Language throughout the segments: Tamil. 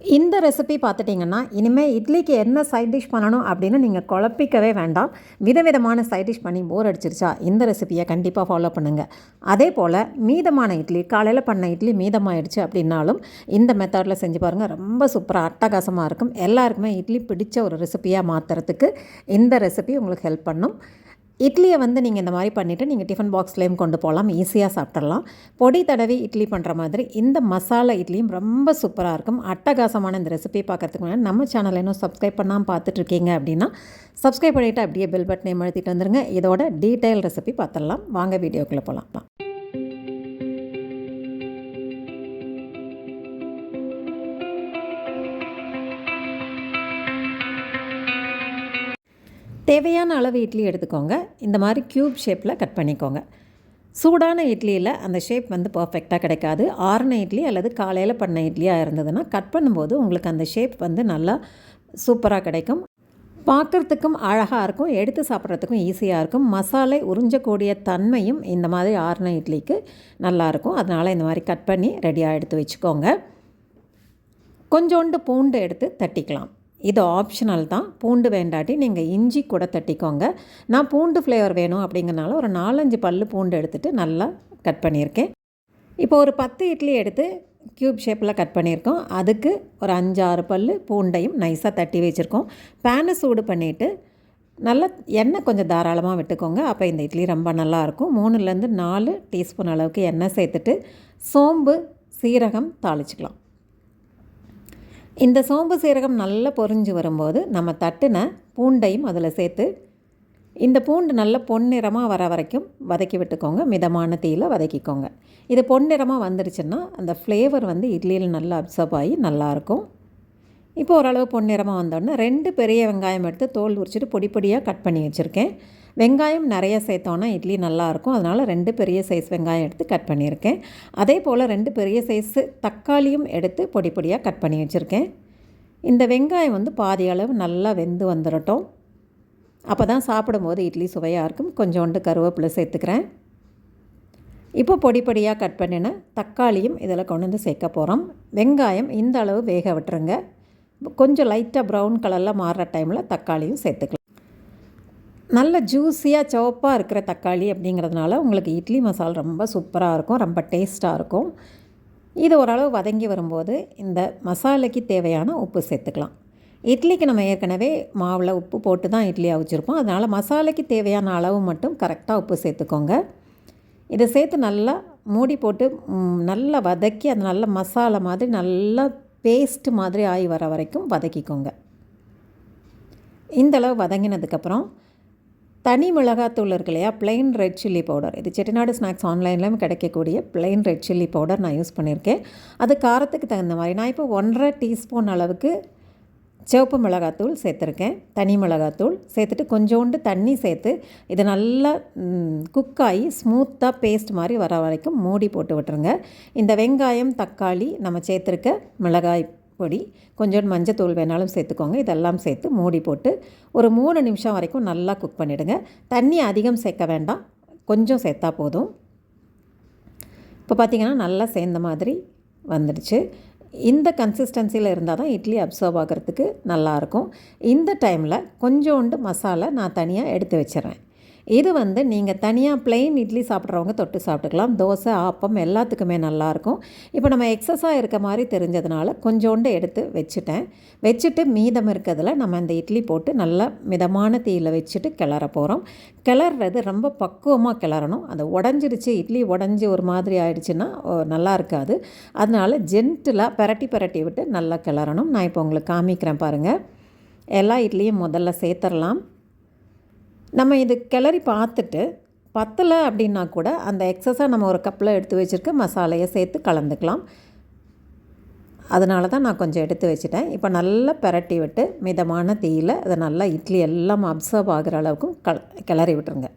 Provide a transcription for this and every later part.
இந்த ரெசிபி பார்த்துட்டிங்கன்னா இனிமேல் இட்லிக்கு என்ன சைட் டிஷ் பண்ணணும் அப்படின்னு நீங்கள் குழப்பிக்கவே வேண்டாம். விதவிதமான சைட் டிஷ் பண்ணி போர் அடிச்சிருச்சா இந்த ரெசிபியை கண்டிப்பாக ஃபாலோ பண்ணுங்கள் அதே போல் மீதமான இட்லி காலையில் பண்ண இட்லி மீதமாயிடுச்சு அப்படின்னாலும் இந்த மெத்தடில் செஞ்சு பாருங்கள் ரொம்ப சூப்பராக அட்டகாசமாக இருக்கும். எல்லாருக்குமே இட்லி பிடிச்ச ஒரு ரெசிபியாக மாற்றுறதுக்கு இந்த ரெசிபி உங்களுக்கு ஹெல்ப் பண்ணும். இட்லியை வந்து நீங்கள் இந்த மாதிரி பண்ணிவிட்டு நீங்கள் டிஃபன் பாக்ஸ்லேயும் கொண்டு போகலாம் ஈஸியாக சாப்பிட்றலாம் பொடி தடவி இட்லி பண்ணுற மாதிரி இந்த மசாலா இட்லியும் ரொம்ப சூப்பராக இருக்கும். அட்டகாசமான இந்த ரெசிபி பார்க்கறதுக்கு முன்னாடி நம்ம சேனல் இன்னும் சப்ஸ்கிரைப் பண்ணாமல் பார்த்துட்ருக்கீங்க அப்படின்னா சப்ஸ்கிரைப் பண்ணிவிட்டு அப்படியே பெல் பட்டனை அழுத்திட்டு வந்துருங்க. இதோட டீட்டெயில் ரெசிபி பார்த்துடலாம். வாங்க வீடியோக்குள்ளே போகலாம் தேவையான அளவு இட்லி எடுத்துக்கோங்க. இந்த மாதிரி க்யூப் ஷேப்பில் கட் பண்ணிக்கோங்க. சூடான இட்லியில் அந்த ஷேப் வந்து பர்ஃபெக்டாக கிடைக்காது. ஆறுன இட்லி அல்லது காலையில் பண்ண இட்லியாக இருந்ததுன்னா கட் பண்ணும்போது உங்களுக்கு அந்த ஷேப் வந்து நல்லா சூப்பராக கிடைக்கும். பார்க்குறதுக்கும் அழகாக இருக்கும். எடுத்து சாப்பிட்றதுக்கும் ஈஸியாக இருக்கும். மசாலை உறிஞ்சக்கூடிய தன்மையும் இந்த மாதிரி ஆறுன இட்லிக்கு நல்லாயிருக்கும் அதனால் இந்த மாதிரி கட் பண்ணி ரெடியாக எடுத்து வச்சுக்கோங்க. கொஞ்சோண்டு பூண்டு எடுத்து தட்டிக்கலாம். இது ஆப்ஷனல் தான். பூண்டு வேண்டாட்டி நீங்கள் இஞ்சி கூட தட்டிக்கோங்க. நான் பூண்டு ஃப்ளேவர் வேணும் அப்படிங்கிறனால ஒரு நாலஞ்சு பல் பூண்டு எடுத்துகிட்டு நல்லா கட் பண்ணியிருக்கேன். இப்போ ஒரு பத்து இட்லி எடுத்து க்யூப் ஷேப்பில் கட் பண்ணியிருக்கோம். அதுக்கு ஒரு அஞ்சாறு பல் பூண்டையும் நைஸாக தட்டி வச்சுருக்கோம். பேனை சூடு பண்ணிவிட்டு நல்லா எண்ணெய் கொஞ்சம் தாராளமாக விட்டுக்கோங்க. அப்போ இந்த இட்லி ரொம்ப நல்லாயிருக்கும் மூணுலேருந்து நாலு டீஸ்பூன் அளவுக்கு எண்ணெய் சேர்த்துட்டு சோம்பு சீரகம் தாளிச்சிக்கலாம். இந்த சோம்பு சீரகம் நல்லா பொரிஞ்சு வரும்போது நம்ம தட்டின பூண்டையும் அதில் சேர்த்து இந்த பூண்டு நல்ல பொன்னிறமாக வர வரைக்கும் வதக்கி விட்டுக்கோங்க. மிதமான தீயில் வதக்கிக்கோங்க. இது பொன்னிறமாக வந்துடுச்சுன்னா அந்த ஃப்ளேவர் வந்து இட்லியில் நல்லா அப்சர்வ் ஆகி நல்லாயிருக்கும் இப்போ ஓரளவு பொன்னிறமாக வந்தோடனே ரெண்டு பெரிய வெங்காயம் எடுத்து தோல் உரிச்சிட்டு பொடி பொடியாக கட் பண்ணி வச்சுருக்கேன். வெங்காயம் நிறைய சேர்த்தோன்னா இட்லி நல்லாயிருக்கும். அதனால் ரெண்டு பெரிய சைஸ் வெங்காயம் எடுத்து கட் பண்ணியிருக்கேன். அதே போல் ரெண்டு பெரிய சைஸு தக்காளியும் எடுத்து பொடி பொடியாக கட் பண்ணி வச்சுருக்கேன். இந்த வெங்காயம் வந்து பாதி அளவு நல்லா வெந்து வந்துடட்டும் அப்போ தான் சாப்பிடும்போது இட்லி சுவையாக இருக்கும். கொஞ்சோண்டு கருவேப்பிலை சேர்த்துக்கிறேன். இப்போ பொடி பொடியாக கட் பண்ணின தக்காளியும் இதில் கொண்டு வந்து சேர்க்க போகிறோம் வெங்காயம் இந்த அளவு வேக விட்டுருங்க. கொஞ்சம் லைட்டாக ப்ரௌன் கலரில் மாறுற டைமில் தக்காளியும் சேர்த்துக்கலாம். நல்ல ஜூஸியாக சிவப்பாக இருக்கிற தக்காளி அப்படிங்கிறதுனால உங்களுக்கு இட்லி மசால் ரொம்ப சூப்பராக இருக்கும் ரொம்ப டேஸ்ட்டாக இருக்கும். இது ஓரளவு வதங்கி வரும்போது இந்த மசாலைக்கு தேவையான உப்பு சேர்த்துக்கலாம். இட்லிக்கு நம்ம ஏற்கனவே மாவில் உப்பு போட்டு தான் இட்லி அவிச்சிருப்போம் அதனால் மசாலைக்கு தேவையான அளவு மட்டும் கரெக்டாக உப்பு சேர்த்துக்கோங்க. இதை சேர்த்து நல்லா மூடி போட்டு நல்லா வதக்கி அது நல்ல மசாலா மாதிரி நல்லா பேஸ்ட் மாதிரி ஆகி வர வரைக்கும் வதக்கிக்கோங்க. இந்தளவு வதங்கினதுக்கப்புறம் தனி மிளகாத்தூள் இருக்கு இல்லையா? பிளெயின் ரெட் சில்லி பவுடர் இது செட்டிநாடு ஸ்நாக்ஸ் ஆன்லைனில் கிடைக்கக்கூடிய பிளெயின் ரெட் சில்லி பவுடர் நான் யூஸ் பண்ணியிருக்கேன். அது காரத்துக்கு தகுந்த மாதிரி. நான் இப்போ ஒன்றரை டீஸ்பூன் அளவுக்கு சிவப்பு மிளகாத்தூள் சேர்த்துருக்கேன். தனி மிளகாத்தூள் சேர்த்துட்டு கொஞ்சோண்டு தண்ணி சேர்த்து இது நல்லா குக்காகி ஸ்மூத்தாக பேஸ்ட் மாதிரி வர வரைக்கும் மூடி போட்டு விட்டுருங்க. இந்த வெங்காயம் தக்காளி நம்ம சேர்த்துருக்க மிளகாய் பொடி கொஞ்சோண்டு மஞ்சத்தூள் வேணாலும் சேர்த்துக்கோங்க. இதெல்லாம் சேர்த்து மூடி போட்டு ஒரு மூணு நிமிஷம் வரைக்கும் நல்லா குக் பண்ணிவிடுங்க தண்ணி அதிகம் சேர்க்க வேண்டாம். கொஞ்சம் சேர்த்தா போதும். இப்போ பார்த்திங்கன்னா நல்லா சேர்ந்த மாதிரி வந்துடுச்சு. இந்த கன்சிஸ்டன்சியில் இருந்தால் தான் இட்லி அப்சர்வ் ஆகிறதுக்கு நல்லாயிருக்கும் இந்த டைமில் கொஞ்சோண்டு மசாலா நான் தனியாக எடுத்து வச்சிடறேன். இது வந்து நீங்கள் தனியாக பிளெயின் இட்லி சாப்பிட்றவங்க தொட்டு சாப்பிட்டுக்கலாம். தோசை ஆப்பம் எல்லாத்துக்குமே நல்லாயிருக்கும். இப்போ நம்ம எக்ஸஸாக இருக்க மாதிரி தெரிஞ்சதுனால கொஞ்சோண்டு எடுத்து வச்சுட்டேன். வச்சுட்டு மீதம் இருக்கிறதுல நம்ம இந்த இட்லி போட்டு நல்லா மிதமான தீயில் வச்சுட்டு கிளற போகிறோம் கிளறது ரொம்ப பக்குவமாக கிளறணும். அது உடஞ்சிருச்சு இட்லி உடஞ்சி ஒரு மாதிரி ஆயிடுச்சுன்னா நல்லா இருக்காது. அதனால் ஜென்டிலாக பரட்டி பரட்டி விட்டு நல்லா கிளறணும். நான் இப்போ உங்களுக்கு காமிக்கிறேன் பாருங்கள் எல்லா இட்லியும் முதல்ல சேர்த்துடலாம். நம்ம இது கிளறி பார்த்துட்டு பத்தலை அப்படின்னா கூட அந்த எக்ஸஸாக நம்ம ஒரு கப்பில் எடுத்து வச்சுருக்க மசாலையை சேர்த்து கலந்துக்கலாம். அதனால தான் நான் கொஞ்சம் எடுத்து வச்சுட்டேன். இப்போ நல்லா பெரட்டி விட்டு மிதமான தீயில் அதை நல்லா இட்லி எல்லாம் அப்சர்வ் ஆகிற அளவுக்கும் கல கிளறி விட்டுருங்க.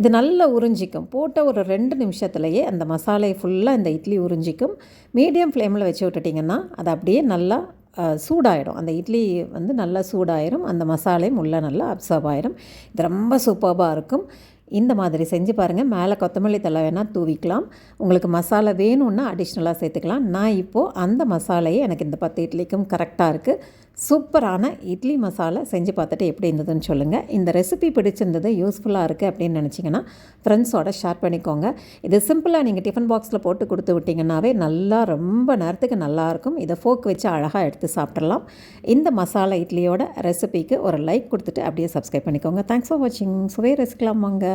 இது நல்லா உறிஞ்சிக்கும். போட்ட ஒரு ரெண்டு நிமிஷத்துலையே அந்த மசாலை ஃபுல்லாக இந்த இட்லி உறிஞ்சிக்கும். மீடியம் ஃப்ளேமில் வச்சு விட்டுட்டிங்கன்னா அது அப்படியே நல்லா சூடாயிடும். அந்த இட்லி வந்து நல்லா சூடாயிரும். அந்த மசாலையும் உள்ளே நல்லா அப்சர்வ் ஆயிரும். இது ரொம்ப சூப்பராக இருக்கும். இந்த மாதிரி செஞ்சு பாருங்கள் மேலே கொத்தமல்லி தலை வேணால் தூவிக்கலாம். உங்களுக்கு மசாலா வேணும்னா அடிஷ்னலாக சேர்த்துக்கலாம். நான் இப்போது அந்த மசாலையே எனக்கு இந்த பத்து இட்லிக்கும் கரெக்டாக இருக்குது சூப்பரான இட்லி மசாலா செஞ்சு பார்த்துட்டு எப்படி இருந்ததுன்னு சொல்லுங்கள் இந்த ரெசிபி பிடிச்சிருந்தது யூஸ்ஃபுல்லாக இருக்குது அப்படின்னு நினச்சிங்கன்னா ஃப்ரெண்ட்ஸோட ஷேர் பண்ணிக்கோங்க. இது சிம்பிளாக நீங்கள் டிஃபன் பாக்ஸில் போட்டு கொடுத்து விட்டிங்கன்னாவே நல்லா ரொம்ப நேரத்துக்கு நல்லாயிருக்கும் இதை ஃபோக் வச்சு அழகாக எடுத்து சாப்பிட்றலாம் இந்த மசாலா இட்லியோட ரெசிபிக்கு ஒரு லைக் கொடுத்துட்டு அப்படியே சப்ஸ்கிரைப் பண்ணிக்கோங்க. தேங்க்ஸ் ஃபார் வாட்சிங் சுவை ரசிக்கலாமாங்க?